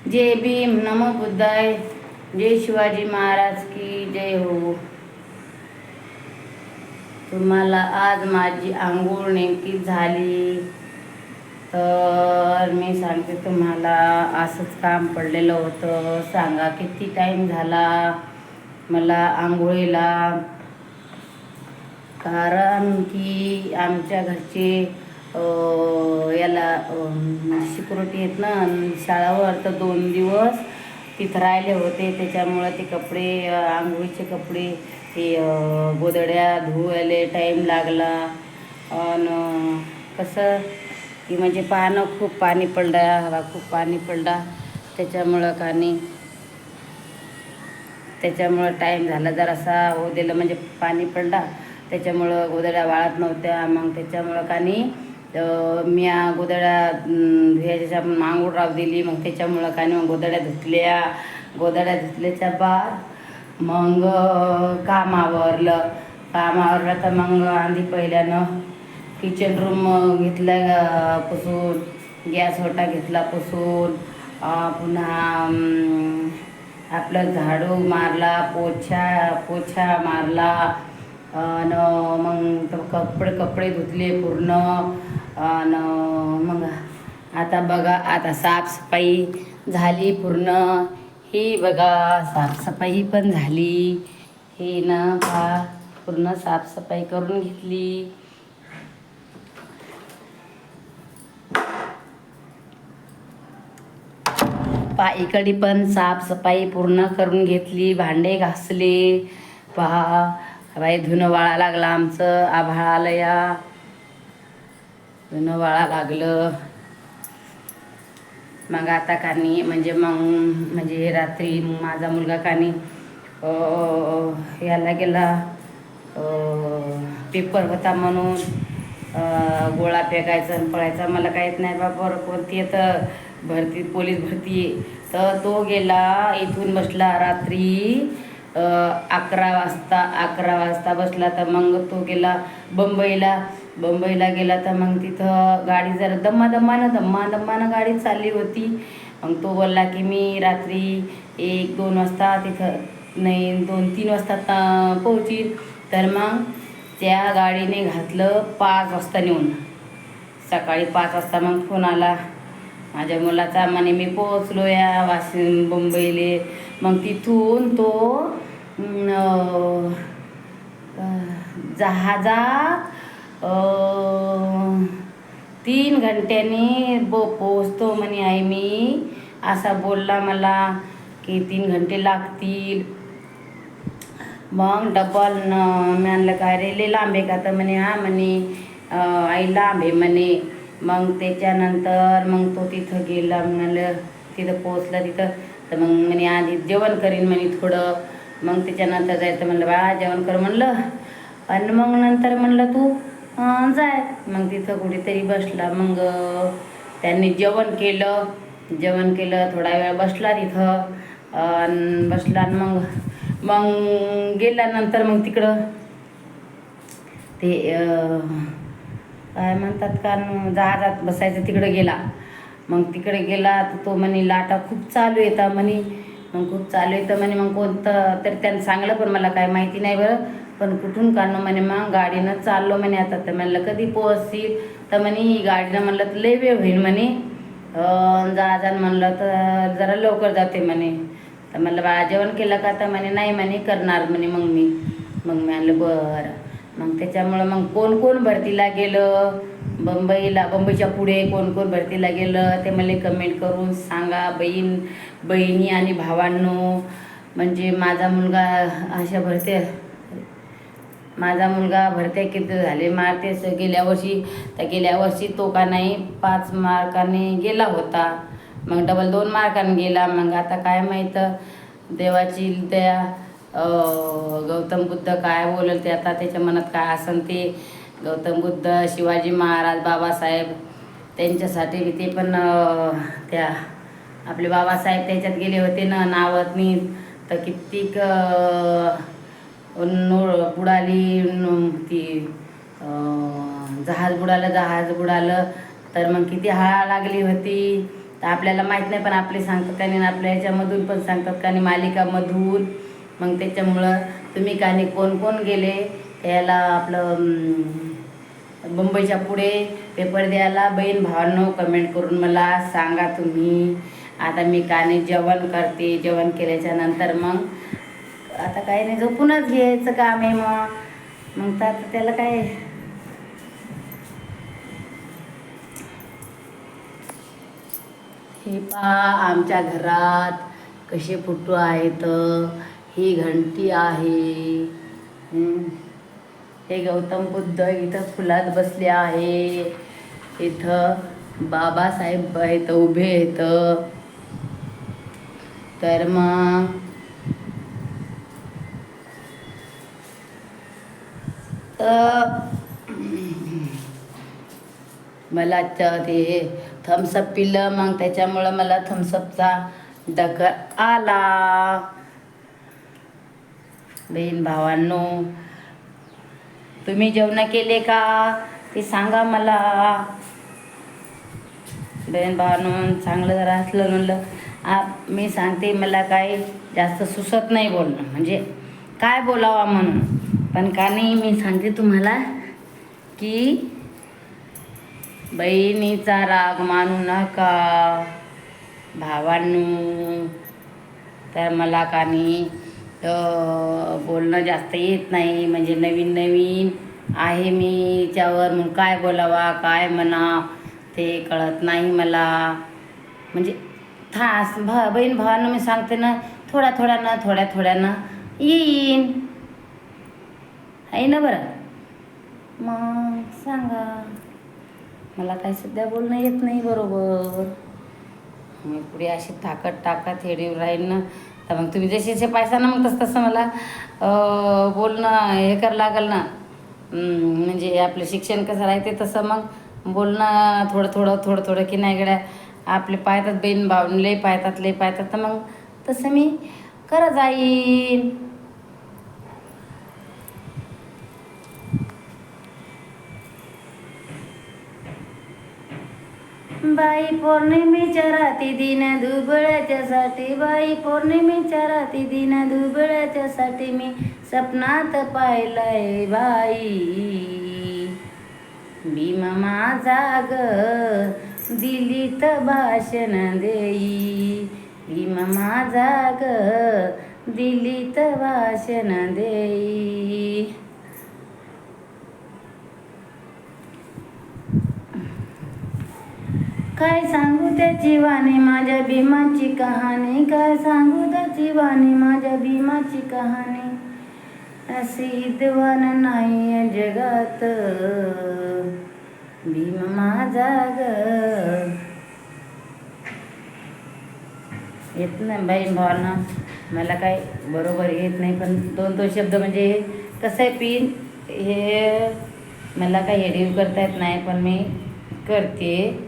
जय भीम नमो बुद्धाय जय शिवाजी महाराज की जय हो तुम्हाला आज माझी आंघोळ नेमकी झाली तर मी सांगते तुम्हाला असंच काम पडलेलं होतं सांगा किती टाईम झाला मला आंघोळीला कारण की आमच्या घरचे याला सिक्युरिटी आहेत ना शाळावर तर दोन दिवस तिथं राहिले होते. त्याच्यामुळं ते कपडे आंघोळीचे कपडे ते गोदड्या धुवायला टाईम लागला. आणि कसं की म्हणजे पानं खूप पाणी पडला हवा खूप पाणी पडला. त्याच्यामुळं का नाही त्याच्यामुळं टाईम झाला. जरासा हो दिलं म्हणजे पाणी पडला. त्याच्यामुळं गोदड्या वाळत नव्हत्या. मग त्याच्यामुळं का नाही तर मी गोदड्या अं, धुयाच्या मांगूळ राव दिली. मग त्याच्यामुळं काय नाही मग गोदड्या धुतल्या. गोदड्या धुतल्याच्या बाद मग काम आवरलं. काम आवरलं तर मग आधी पहिल्यानं किचन रूम घेतला पुसून गॅस ओटा घेतला पुसून पुन्हा आपलं झाडू मारला पोछा पोछा मारला. न मग कपडे कपडे धुतले पूर्ण. आणि मग आता बघा आता साफसफाई झाली पूर्ण. ही बघा साफसफाई पण झाली. ही ना पहा पूर्ण साफसफाई करून घेतली. पाईकडे पण साफसफाई पूर्ण करून घेतली. भांडे घासले. पहा बाई धुणं वाळा लागला आमचं आभाळ आलं या धुणं वाळा लागलं. मग आता कानी म्हणजे मग म्हणजे रात्री मग माझा मुलगा कानी याला गेला पेपर होता म्हणून गोळा फेकायचा आणि पळायचा. मला काहीच नाही बापर कोणती तर भरती पोलीस भरती. आहे. तर तो गेला इथून बसला रात्री अकरा वाजता अकरा वाजता बसला तर मग तो गेला बंबईला. बंबईला गेला तर मग तिथं गाडी जरा दम्मा दम्मानं दम्मा दम्मानं गाडी चालली होती. मग तो बोलला की मी रात्री एक दोन वाजता तिथं नाही दोन तीन वाजता पोहोचील पोहोचीन. तर मग त्या गाडीने घातलं पाच वाजता नेऊन. सकाळी पाच वाजता मग फोन आला. माझ्या मुलाचा म्हणे मी पोहोचलो या वाशिम मुंबईले. मग तिथून तो जहाजात तीन घंट्याने बो पोचतो म्हणे आई मी असा बोलला मला की तीन घंटे लागतील. मग डबल न मी आणलं काय का? तर म्हणे हा म्हणे आई लांब आहे म्हणे. मग त्याच्यानंतर मग तो तिथं गेला म्हणालं तिथं पोचला तिथं. तर मग म्हणे आधी जेवण करीन म्हणे थोडं. मग त्याच्यानंतर जायचं म्हणलं बाळा जेवण कर म्हणलं. आणि मग नंतर म्हणलं तू जाय मग तिथं कुठेतरी बसला. मग त्यांनी जेवण केलं. जेवण केलं थोडा वेळ बसला तिथं. आणि बसला आणि मग मग गेल्यानंतर मग तिकडं ते काय म्हणतात का जहाजात बसायचं तिकडं गेला. मग तिकडे गेला तर तो म्हणे लाटा खूप चालू येतात म्हणे. मग खूप चालू येतं म्हणे मग कोणतं तर त्यानं सांगलं पण मला काय माहिती नाही बरं. पण कुठून काढणं म्हणे मग गाडीनं चाललो म्हणे आता. तर म्हणलं कधी पोहोचतील तर म्हणे ही गाडीनं म्हणलं तर लय वेळ होईल म्हणे. जहाजानं म्हणलं तर जरा लवकर जाते म्हणे. तर म्हणलं बाळा जेवण केलं का? तर म्हणे नाही म्हणे करणार म्हणे मग मी मग मी म्हणलं बरं. मग त्याच्यामुळं मग कोण कोण भरतीला गेलं? बंबईला बंबईच्या पुढे कोण कोण भरतीला गेलं? ते मला कमेंट करून सांगा. बहीण बहिणी आणि भावांनो. म्हणजे माझा मुलगा अशा भरते माझा मुलगा भरत्या किती झाले? मारते स- गेल्या वर्षी तर गेल्या वर्षी तो का नाही? पाच मार्काने गेला होता. मग डबल दोन मार्काने गेला. मग आता काय माहीत? देवाची दया गौतम बुद्ध काय बोलल ते आता त्याच्या मनात काय असन ते? गौतम बुद्ध शिवाजी महाराज बाबासाहेब त्यांच्यासाठी ते पण त्या आपले बाबासाहेब त्याच्यात गेले होते ना नावतनी तर कित्येक नोळ बुडाली ती जहाज बुडालं जहाज बुडालं. तर मग किती हाळा लागली होती. तर आपल्याला माहीत नाही पण आपले सांगतात का नाही आणि आपल्या ह्याच्यामधून पण सांगतात का नाही मालिकामधून मग त्याच्यामुळं तुम्ही काने कोण कोण गेले? त्याला आपलं मुंबईच्या पुढे पेपर द्यायला? बहीण भावांनो कमेंट करून मला सांगा तुम्ही. आता मी काने जेवण करते. जेवण केल्याच्यानंतर मग आता काही नाही झोपूनच घ्यायचं काम आहे मग. मग तर आता त्याला काय? हे पहा आमच्या घरात कसे फोटो आहेत. ही घंटी आहे. हे गौतम बुद्ध इथं फुलात बसले आहे. इथं बाबासाहेब आहेत उभे आहेत. तर मग तर मला ते थम्सअप पिलं मग त्याच्यामुळं मला थम्सअपचा डकर आला. बहीण भावांनो तुम्ही जेवण केले का? ते सांगा मला. बहीण भावांनो चांगलं जरा असलं म्हणलं. आ मी सांगते मला काही जास्त सुसत नाही बोलणं. म्हणजे काय बोलावा म्हणून? पण का नाही मी सांगते तुम्हाला की बहिणीचा राग मानू नका. भावांनो तर मला का नाही तर बोलणं जास्त येत नाही. म्हणजे नवीन नवीन आहे मी याच्यावर. मग काय बोलावा काय म्हणा ते कळत नाही मला. म्हणजे थास भा बहीण भावांना मी सांगते ना थोड्या थोड्यानं थोड्या थोड्यानं येईन. आहे ना बरं? मग सांगा. मला काही सध्या बोलणं येत नाही बरोबर. मी पुढे अशी ताकद टाकत हेडीव राहील ना. तर मग तुम्ही जसे जसे पायसा ना मग तसं तसं मला बोलणं हे करावं लागेल ना. म्हणजे आपलं शिक्षण कसं राहते तसं मग बोलणं थोडं थोडं थोडं थोडं की नाही गड्या आपले पाहतात बहीण भाऊ लय पाहतात लय पाहतात. तर मग तसं मी करत जाईन. बाई पौर्णिमेच्या राती दिन दुबळ्याच्यासाठी. बाई पौर्णिमेच्या राती दिन दुबळ्याच्यासाठी. मी सपनात पाहिलंय बाई. भीमा माझा ग दिलीत भाषण देई. भीमा माझा ग दिलीत भाषण देई. काय सांगू त्या वाणी माझ्या भीमाची कहाणी? काय सांगू त्या वाणी माझ्या भीमाची कहाणी? अशी नाही जगात. भीम माझा ग. येत नाही बाई भावना. मला काय बरोबर येत नाही पण दोन दोन शब्द म्हणजे कसं आहे पिन हे मला काही एडिव करता येत नाही पण मी करते.